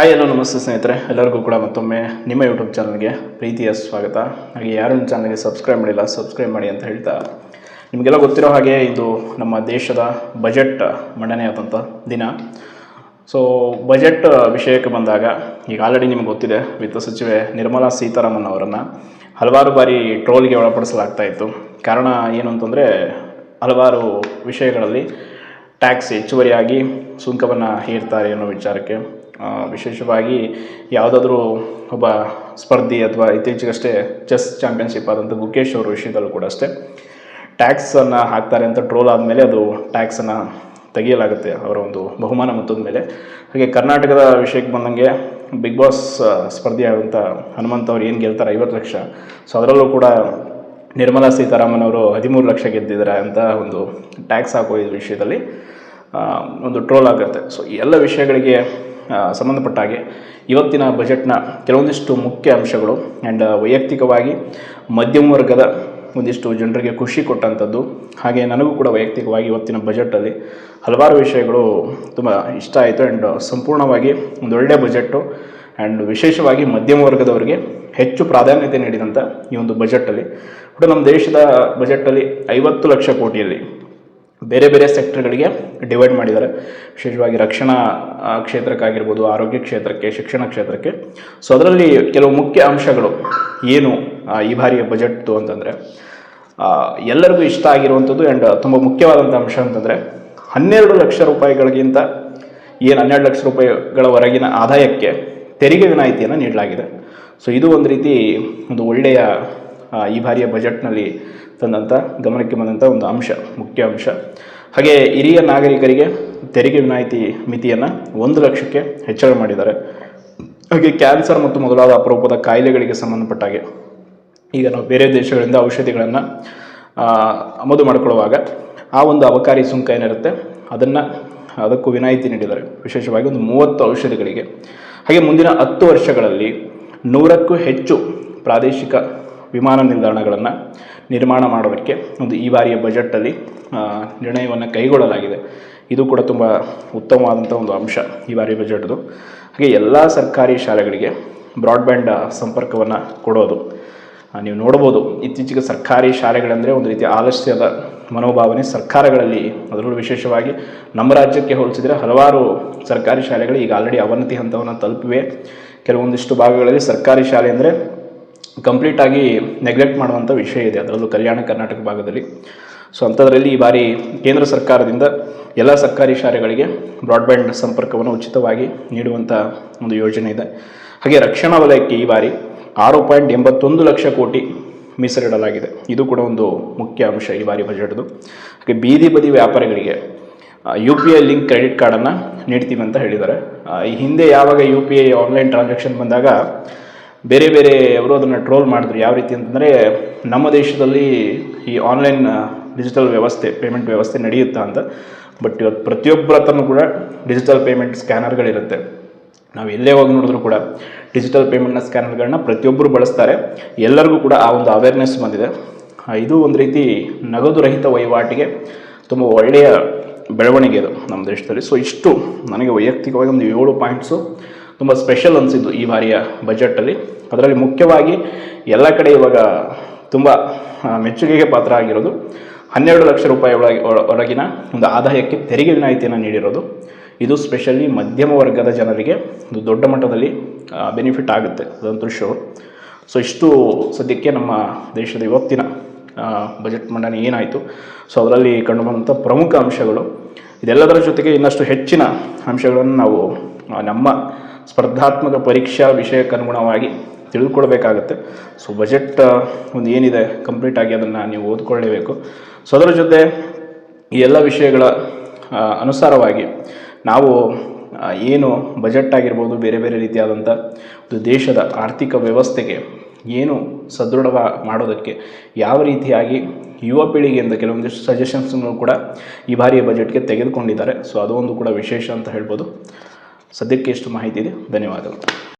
Hi hello ನಮಸ್ತೆ ಸ್ನೇಹಿತರೆ. ಎಲ್ಲರಿಗೂ ಕೂಡ ಮತ್ತೊಮ್ಮೆ ನಿಮ್ಮ ಯೂಟ್ಯೂಬ್ ಚಾನಲ್ಗೆ ಪ್ರೀತಿಯ ಸ್ವಾಗತ. ಹಾಗೆ ಯಾರು ನಿಮ್ಮ ಚಾನಲ್ಗೆ ಸಬ್ಸ್ಕ್ರೈಬ್ ಮಾಡಿಲ್ಲ ಸಬ್ಸ್ಕ್ರೈಬ್ ಮಾಡಿ ಅಂತ ಹೇಳ್ತಾ ನಿಮಗೆಲ್ಲ ಗೊತ್ತಿರೋ ಹಾಗೆ ಇದು ನಮ್ಮ ದೇಶದ ಬಜೆಟ್ ಮಂಡನೆ ಆದಂಥ ದಿನ. ಸೊ ಬಜೆಟ್ ವಿಷಯಕ್ಕೆ ಬಂದಾಗ, ಈಗ ಆಲ್ರೆಡಿ ನಿಮ್ಗೆ ಗೊತ್ತಿದೆ, ವಿತ್ತ ಸಚಿವೆ ನಿರ್ಮಲಾ ಸೀತಾರಾಮನ್ ಅವರನ್ನು ಹಲವಾರು ಬಾರಿ ಟ್ರೋಲ್ಗೆ ಒಳಪಡಿಸಲಾಗ್ತಾ ಇತ್ತು. ಕಾರಣ ಏನು ಅಂತಂದರೆ, ಹಲವಾರು ವಿಷಯಗಳಲ್ಲಿ ಟ್ಯಾಕ್ಸ್ ಹೆಚ್ಚುವರಿಯಾಗಿ ಸುಂಕವನ್ನು ಹೇರ್ತಾರೆ ಅನ್ನೋ ವಿಚಾರಕ್ಕೆ. ವಿಶೇಷವಾಗಿ ಯಾವುದಾದ್ರೂ ಒಬ್ಬ ಸ್ಪರ್ಧಿ ಅಥವಾ ಇತ್ತೀಚೆಗಷ್ಟೇ ಚೆಸ್ ಚಾಂಪಿಯನ್ಶಿಪ್ ಆದಂಥ ಗುಕೇಶ್ ಅವ್ರ ವಿಷಯದಲ್ಲೂ ಕೂಡ ಅಷ್ಟೇ. ಟ್ಯಾಕ್ಸನ್ನು ಹಾಕ್ತಾರೆ ಅಂತ ಟ್ರೋಲ್ ಆದಮೇಲೆ ಅದು ಟ್ಯಾಕ್ಸನ್ನು ತೆಗೆಯಲಾಗುತ್ತೆ ಅವರ ಒಂದು ಬಹುಮಾನ ಮೊತ್ತದ ಮೇಲೆ. ಹಾಗೆ ಕರ್ನಾಟಕದ ವಿಷಯಕ್ಕೆ ಬಂದಂಗೆ ಬಿಗ್ ಬಾಸ್ ಸ್ಪರ್ಧಿ ಸ್ಪರ್ಧಿಯಾದಂಥ ಹನುಮಂತ ಅವ್ರು ಏನು ಗೆಲ್ತಾರೆ ಐವತ್ತು ಲಕ್ಷ. ಸೊ ಅದರಲ್ಲೂ ಕೂಡ ನಿರ್ಮಲಾ ಸೀತಾರಾಮನ್ ಅವರು ಹದಿಮೂರು ಲಕ್ಷ ಗೆದ್ದಿದ್ದಾರೆ ಅಂತ ಒಂದು ಟ್ಯಾಕ್ಸ್ ಹಾಕೋ ವಿಷಯದಲ್ಲಿ ಒಂದು ಟ್ರೋಲ್ ಆಗುತ್ತೆ. ಸೊ ಎಲ್ಲ ವಿಷಯಗಳಿಗೆ ಸಂಬಂಧಪಟ್ಟ ಹಾಗೆ ಇವತ್ತಿನ ಬಜೆಟ್ನ ಕೆಲವೊಂದಿಷ್ಟು ಮುಖ್ಯ ಅಂಶಗಳು ಆ್ಯಂಡ್ ವೈಯಕ್ತಿಕವಾಗಿ ಮಧ್ಯಮ ವರ್ಗದ ಒಂದಿಷ್ಟು ಜನರಿಗೆ ಖುಷಿ ಕೊಟ್ಟಂಥದ್ದು. ಹಾಗೆ ನನಗೂ ಕೂಡ ವೈಯಕ್ತಿಕವಾಗಿ ಇವತ್ತಿನ ಬಜೆಟಲ್ಲಿ ಹಲವಾರು ವಿಷಯಗಳು ತುಂಬ ಇಷ್ಟ ಆಯಿತು ಆ್ಯಂಡ್ ಸಂಪೂರ್ಣವಾಗಿ ಒಂದು ಒಳ್ಳೆಯ ಬಜೆಟು ಆ್ಯಂಡ್ ವಿಶೇಷವಾಗಿ ಮಧ್ಯಮ ವರ್ಗದವರಿಗೆ ಹೆಚ್ಚು ಪ್ರಾಧಾನ್ಯತೆ ನೀಡಿದಂಥ ಈ ಒಂದು ಬಜೆಟಲ್ಲಿ. ಕೂಡ ನಮ್ಮ ದೇಶದ ಬಜೆಟಲ್ಲಿ ಐವತ್ತು ಲಕ್ಷ ಕೋಟಿಯಲ್ಲಿ ಬೇರೆ ಬೇರೆ ಸೆಕ್ಟರ್ಗಳಿಗೆ ಡಿವೈಡ್ ಮಾಡಿದ್ದಾರೆ. ವಿಶೇಷವಾಗಿ ರಕ್ಷಣಾ ಕ್ಷೇತ್ರಕ್ಕಾಗಿರ್ಬೋದು, ಆರೋಗ್ಯ ಕ್ಷೇತ್ರಕ್ಕೆ, ಶಿಕ್ಷಣ ಕ್ಷೇತ್ರಕ್ಕೆ. ಸೊ ಅದರಲ್ಲಿ ಕೆಲವು ಮುಖ್ಯ ಅಂಶಗಳು ಏನು ಈ ಬಾರಿಯ ಬಜೆಟ್ದು ಅಂತಂದರೆ? ಎಲ್ಲರಿಗೂ ಇಷ್ಟ ಆಗಿರುವಂಥದ್ದು ಆ್ಯಂಡ್ ತುಂಬ ಮುಖ್ಯವಾದಂಥ ಅಂಶ ಅಂತಂದರೆ, ಹನ್ನೆರಡು ಲಕ್ಷ ರೂಪಾಯಿಗಳಿಗಿಂತ ಏನು ಹನ್ನೆರಡು ಲಕ್ಷ ರೂಪಾಯಿಗಳವರೆಗಿನ ಆದಾಯಕ್ಕೆ ತೆರಿಗೆ ವಿನಾಯಿತಿಯನ್ನು ನೀಡಲಾಗಿದೆ. ಸೊ ಇದು ಒಂದು ರೀತಿ ಒಂದು ಒಳ್ಳೆಯ ಈ ಬಾರಿಯ ಬಜೆಟ್ನಲ್ಲಿ ತಂದಂಥ ಗಮನಕ್ಕೆ ಬಂದಂಥ ಒಂದು ಅಂಶ, ಮುಖ್ಯ ಅಂಶ. ಹಾಗೆ ಹಿರಿಯ ನಾಗರಿಕರಿಗೆ ತೆರಿಗೆ ವಿನಾಯಿತಿ ಮಿತಿಯನ್ನು ಒಂದು ಲಕ್ಷಕ್ಕೆ ಹೆಚ್ಚಳ ಮಾಡಿದ್ದಾರೆ. ಹಾಗೆ ಕ್ಯಾನ್ಸರ್ ಮತ್ತು ಮೊದಲಾದ ಅಪರೂಪದ ಕಾಯಿಲೆಗಳಿಗೆ ಸಂಬಂಧಪಟ್ಟ ಹಾಗೆ ಈಗ ನಾವು ಬೇರೆ ದೇಶಗಳಿಂದ ಔಷಧಿಗಳನ್ನು ಆಮದು ಮಾಡಿಕೊಳ್ಳುವಾಗ ಆ ಒಂದು ಅಬಕಾರಿ ಸುಂಕ ಏನಿರುತ್ತೆ, ಅದನ್ನು, ಅದಕ್ಕೂ ವಿನಾಯಿತಿ ನೀಡಿದ್ದಾರೆ. ವಿಶೇಷವಾಗಿ ಒಂದು ಮೂವತ್ತು ಔಷಧಿಗಳಿಗೆ. ಹಾಗೆ ಮುಂದಿನ ಹತ್ತು ವರ್ಷಗಳಲ್ಲಿ ನೂರಕ್ಕೂ ಹೆಚ್ಚು ಪ್ರಾದೇಶಿಕ ವಿಮಾನ ನಿಲ್ದಾಣಗಳನ್ನು ನಿರ್ಮಾಣ ಮಾಡೋದಕ್ಕೆ ಒಂದು ಈ ಬಾರಿಯ ಬಜೆಟಲ್ಲಿ ನಿರ್ಣಯವನ್ನು ಕೈಗೊಳ್ಳಲಾಗಿದೆ. ಇದು ಕೂಡ ತುಂಬ ಉತ್ತಮವಾದಂಥ ಒಂದು ಅಂಶ ಈ ಬಾರಿ ಬಜೆಟ್ದು. ಹಾಗೆ ಎಲ್ಲ ಸರ್ಕಾರಿ ಶಾಲೆಗಳಿಗೆ ಬ್ರಾಡ್ಬ್ಯಾಂಡ್ ಸಂಪರ್ಕವನ್ನು ಕೊಡೋದು ನೀವು ನೋಡ್ಬೋದು ಇತ್ತೀಚೆಗೆ ಸರ್ಕಾರಿ ಶಾಲೆಗಳಂದರೆ ಒಂದು ರೀತಿಯ ಆಲಸ್ಯದ ಮನೋಭಾವನೆ ಸರ್ಕಾರಗಳಲ್ಲಿ ಅದರಲ್ಲೂ ವಿಶೇಷವಾಗಿ ನಮ್ಮ ರಾಜ್ಯಕ್ಕೆ ಹೋಲಿಸಿದರೆ ಹಲವಾರು ಸರ್ಕಾರಿ ಶಾಲೆಗಳು ಈಗ ಆಲ್ರೆಡಿ ಅವನತಿ ಹಂತವನ್ನು ತಲುಪಿವೆ. ಕೆಲವೊಂದಿಷ್ಟು ಭಾಗಗಳಲ್ಲಿ ಸರ್ಕಾರಿ ಶಾಲೆ ಅಂದರೆ ಕಂಪ್ಲೀಟಾಗಿ ನೆಗ್ಲೆಕ್ಟ್ ಮಾಡುವಂಥ ವಿಷಯ ಇದೆ. ಅದರಲ್ಲೂ ಕಲ್ಯಾಣ ಕರ್ನಾಟಕ ಭಾಗದಲ್ಲಿ. ಸೊ ಅಂಥದ್ರಲ್ಲಿ ಈ ಬಾರಿ ಕೇಂದ್ರ ಸರ್ಕಾರದಿಂದ ಎಲ್ಲ ಸರ್ಕಾರಿ ಶಾಲೆಗಳಿಗೆ ಬ್ರಾಡ್ಬ್ಯಾಂಡ್ ಸಂಪರ್ಕವನ್ನು ಉಚಿತವಾಗಿ ನೀಡುವಂಥ ಒಂದು ಯೋಜನೆ ಇದೆ. ಹಾಗೆ ರಕ್ಷಣಾ ವಲಯಕ್ಕೆ ಈ ಬಾರಿ ಆರು ಪಾಯಿಂಟ್ ಎಂಬತ್ತೊಂದು ಲಕ್ಷ ಕೋಟಿ ಮೀಸಲಿಡಲಾಗಿದೆ. ಇದು ಕೂಡ ಒಂದು ಮುಖ್ಯ ಅಂಶ ಈ ಬಾರಿ ಬಜೆಟ್ದು. ಹಾಗೆ ಬೀದಿ ಬದಿ ವ್ಯಾಪಾರಿಗಳಿಗೆ U P I link credit ಕಾರ್ಡನ್ನು ನೀಡ್ತೀವಿ ಅಂತ ಹೇಳಿದ್ದಾರೆ. ಈ ಹಿಂದೆ ಯಾವಾಗ U P I online transaction ಬಂದಾಗ ಬೇರೆ ಬೇರೆ ಅವರು ಅದನ್ನು ಟ್ರೋಲ್ ಮಾಡಿದ್ರು. ಯಾವ ರೀತಿ ಅಂತಂದರೆ, ನಮ್ಮ ದೇಶದಲ್ಲಿ ಈ ಆನ್ಲೈನ್ ಡಿಜಿಟಲ್ ವ್ಯವಸ್ಥೆ ಪೇಮೆಂಟ್ ವ್ಯವಸ್ಥೆ ನಡೆಯುತ್ತಾ ಅಂತ. ಬಟ್ ಇವತ್ತು ಪ್ರತಿಯೊಬ್ಬರ ಹತ್ರನೂ ಕೂಡ ಡಿಜಿಟಲ್ ಪೇಮೆಂಟ್ ಸ್ಕ್ಯಾನರ್ಗಳಿರುತ್ತೆ ನಾವು ಎಲ್ಲೇ ಹೋಗಿ ನೋಡಿದ್ರು ಕೂಡ ಡಿಜಿಟಲ್ ಪೇಮೆಂಟ್ನ ಸ್ಕ್ಯಾನರ್ಗಳನ್ನ ಪ್ರತಿಯೊಬ್ಬರು ಬಳಸ್ತಾರೆ. ಎಲ್ಲರಿಗೂ ಕೂಡ ಆ ಒಂದು ಅವೇರ್ನೆಸ್ ಬಂದಿದೆ. ಇದು ಒಂದು ರೀತಿ ನಗದು ರಹಿತ ವಹಿವಾಟಿಗೆ ತುಂಬ ಒಳ್ಳೆಯ ಬೆಳವಣಿಗೆ ಇದು ನಮ್ಮ ದೇಶದಲ್ಲಿ. ಸೊ ಇಷ್ಟು ನನಗೆ ವೈಯಕ್ತಿಕವಾಗಿ ಒಂದು ಏಳು ಪಾಯಿಂಟ್ಸು ತುಂಬ ಸ್ಪೆಷಲ್ ಅನಿಸಿದ್ದು ಈ ಬಾರಿಯ ಬಜೆಟಲ್ಲಿ ಅದರಲ್ಲಿ ಮುಖ್ಯವಾಗಿ ಎಲ್ಲ ಕಡೆ ಇವಾಗ ತುಂಬ ಮೆಚ್ಚುಗೆಗೆ ಪಾತ್ರ ಆಗಿರೋದು ಹನ್ನೆರಡು ಲಕ್ಷ ರೂಪಾಯಿ ಒಳಗೆ, ಒಳ- ಒಳಗಿನ ಒಂದು ಆದಾಯಕ್ಕೆ ತೆರಿಗೆ ವಿನಾಯಿತಿಯನ್ನು ನೀಡಿರೋದು. ಇದು ಸ್ಪೆಷಲಿ ಮಧ್ಯಮ ವರ್ಗದ ಜನರಿಗೆ ಒಂದು ದೊಡ್ಡ ಮಟ್ಟದಲ್ಲಿ ಬೆನಿಫಿಟ್ ಆಗುತ್ತೆ. ಅದಂತೂ ಶೋರ್ ಸೊ ಇಷ್ಟು ಸದ್ಯಕ್ಕೆ ನಮ್ಮ ದೇಶದ ಇವತ್ತಿನ ಬಜೆಟ್ ಮಂಡನೆ ಏನಾಯಿತು? ಸೊ ಅದರಲ್ಲಿ ಕಂಡುಬಂದಂಥ ಪ್ರಮುಖ ಅಂಶಗಳು. ಇದೆಲ್ಲದರ ಜೊತೆಗೆ ಇನ್ನಷ್ಟು ಹೆಚ್ಚಿನ ಅಂಶಗಳನ್ನು ನಾವು ನಮ್ಮ ಸ್ಪರ್ಧಾತ್ಮಕ ಪರೀಕ್ಷಾ ವಿಷಯಕ್ಕೆ ಅನುಗುಣವಾಗಿ ತಿಳಿದುಕೊಳ್ಬೇಕಾಗತ್ತೆ ಸೊ ಬಜೆಟ್ ಒಂದು ಏನಿದೆ ಕಂಪ್ಲೀಟಾಗಿ ಅದನ್ನು ನೀವು ಓದ್ಕೊಳ್ಳೇಬೇಕು. ಸೊ ಅದರ ಜೊತೆ ಈ ಎಲ್ಲ ವಿಷಯಗಳ ಅನುಸಾರವಾಗಿ ನಾವು ಏನು ಬಜೆಟ್ ಆಗಿರ್ಬೋದು, ಬೇರೆ ಬೇರೆ ರೀತಿಯಾದಂಥ ಒಂದು ದೇಶದ ಆರ್ಥಿಕ ವ್ಯವಸ್ಥೆಗೆ ಏನು ಸದೃಢ ಮಾಡೋದಕ್ಕೆ ಯಾವ ರೀತಿಯಾಗಿ ಯುವ ಪೀಳಿಗೆಯಿಂದ ಕೆಲವೊಂದಿಷ್ಟು ಸಜೆಷನ್ಸ್ಗಳು ಕೂಡ ಈ ಬಾರಿಯ ಬಜೆಟ್ಗೆ ತೆಗೆದುಕೊಂಡಿದ್ದಾರೆ. ಸೊ ಅದು ಒಂದು ಕೂಡ ವಿಶೇಷ ಅಂತ ಹೇಳ್ಬೋದು. ಸದ್ಯಕ್ಕೆ ಎಷ್ಟು ಮಾಹಿತಿ ಇದೆ. ಧನ್ಯವಾದಗಳು.